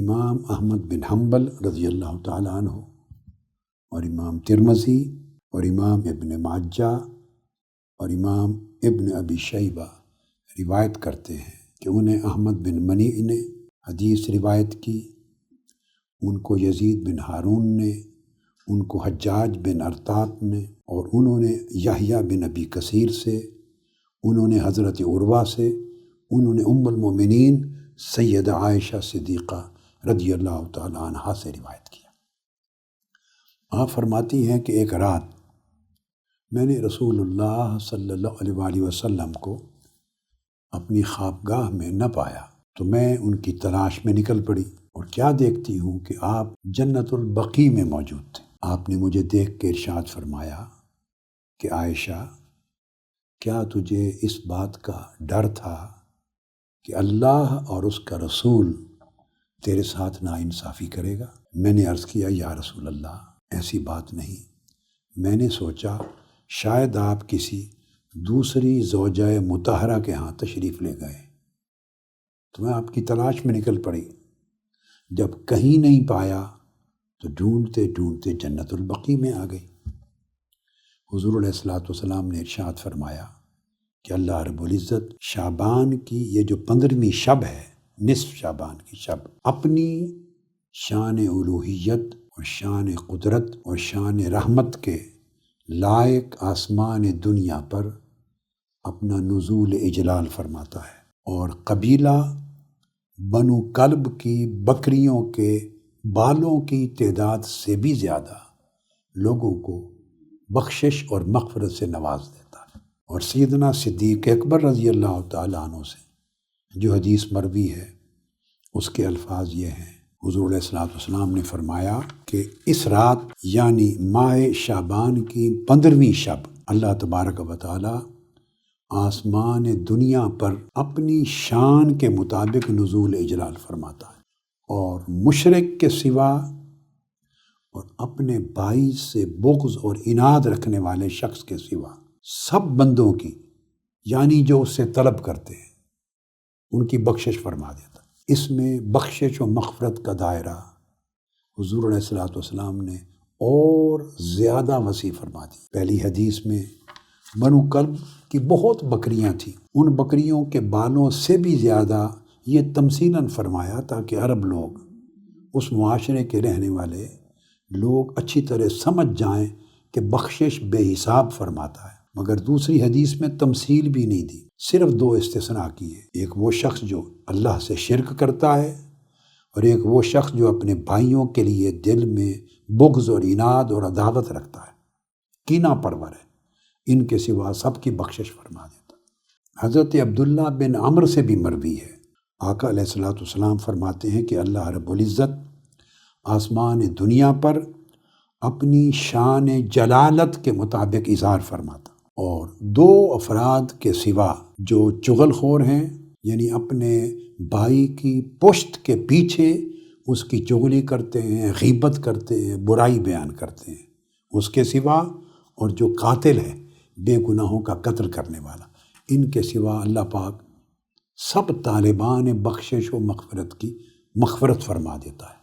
امام احمد بن حنبل رضی اللہ تعالیٰ عنہ اور امام ترمزی اور امام ابن ماجہ اور امام ابن ابی شیبہ روایت کرتے ہیں کہ انہیں احمد بن منی نے حدیث روایت کی، ان کو یزید بن ہارون نے، ان کو حجاج بن ارتاط نے اور انہوں نے یاہیا بن ابی کثیر سے، انہوں نے حضرت عروا سے، انہوں نے ام المومنین سید عائشہ صدیقہ رضی اللہ تعالیٰ عنہ سے روایت کیا۔ آپ فرماتی ہیں کہ ایک رات میں نے رسول اللہ صلی اللہ علیہ وآلہ وسلم کو اپنی خوابگاہ میں نہ پایا تو میں ان کی تلاش میں نکل پڑی اور کیا دیکھتی ہوں کہ آپ جنت البقی میں موجود تھے۔ آپ نے مجھے دیکھ کے ارشاد فرمایا کہ عائشہ، کیا تجھے اس بات کا ڈر تھا کہ اللہ اور اس کا رسول تیرے ساتھ نا انصافی کرے گا۔ میں نے عرض کیا، یا رسول اللہ، ایسی بات نہیں۔ میں نے سوچا، شاید آپ کسی دوسری زوجہ متحرہ کے ہاں تشریف لے گئے۔ تو میں آپ کی تلاش میں نکل پڑی۔ جب کہیں نہیں پایا، تو ڈھونڈتے ڈھونڈتے جنت البقی میں آ گئی۔ حضور علیہ السلاۃ والسلام نے ارشاد فرمایا کہ اللہ رب العزت شابان کی یہ جو پندرہویں شب ہے نصف شابان کی شب۔ اپنی شان الوحیت اور شان قدرت اور شان رحمت کے لائق آسمان دنیا پر اپنا نزول اجلال فرماتا ہے۔ اور قبیلہ بنو کلب کی بکریوں کے بالوں کی تعداد سے بھی زیادہ لوگوں کو بخشش اور مغفرت سے نواز دیتا ہے۔ اور سیدنا صدیق اکبر رضی اللہ تعالیٰ عنہ سے جو حدیث مروی ہے، اس کے الفاظ یہ ہیں۔ حضور علیہ السلاۃ والسلام نے فرمایا کہ اس رات یعنی ماہ شابان کی پندرہویں شب، اللہ تبارک و تعالیٰ آسمان دنیا پر اپنی شان کے مطابق نزول اجلال فرماتا ہے۔ اور مشرق کے سوا اور اپنے بھائی سے بغض اور اناد رکھنے والے شخص کے سوا، سب بندوں کی یعنی جو اس سے طلب کرتے ہیں ان کی بخشش فرما دیتا۔ اس میں بخشش و مغفرت کا دائرہ حضور علیہ السلاۃ والسلام نے اور زیادہ وسیع فرما دی۔ پہلی حدیث میں بنو کلب کی بہت بکریاں تھیں۔ ان بکریوں کے بالوں سے بھی زیادہ یہ تمثیلاً فرمایا تاکہ عرب لوگ، اس معاشرے کے رہنے والے لوگ اچھی طرح سمجھ جائیں کہ بخشش بے حساب فرماتا ہے۔ مگر دوسری حدیث میں تمثیل بھی نہیں دی، صرف دو استثناء کی ہے ایک وہ شخص جو اللہ سے شرک کرتا ہے اور ایک وہ شخص جو اپنے بھائیوں کے لیے دل میں بغض اور اناد اور عداوت رکھتا ہے۔ کینا پرور ہے، ان کے سوا سب کی بخشش فرما دیتا۔ حضرت عبداللہ بن عمر سے بھی مروی ہے۔ آقا علیہ السلاۃ والسلام فرماتے ہیں کہ اللہ رب العزت آسمان دنیا پر اپنی شان جلالت کے مطابق اظہار فرماتا۔ اور دو افراد کے سوا جو چغل خور ہیں یعنی اپنے بھائی کی پشت کے پیچھے اس کی چغلی کرتے ہیں، غیبت کرتے ہیں، برائی بیان کرتے ہیں۔ اس کے سوا اور جو قاتل ہے بے گناہوں کا قتل کرنے والا۔ ان کے سوا اللہ پاک سب طالبان بخشش و مغفرت کی مغفرت فرما دیتا ہے۔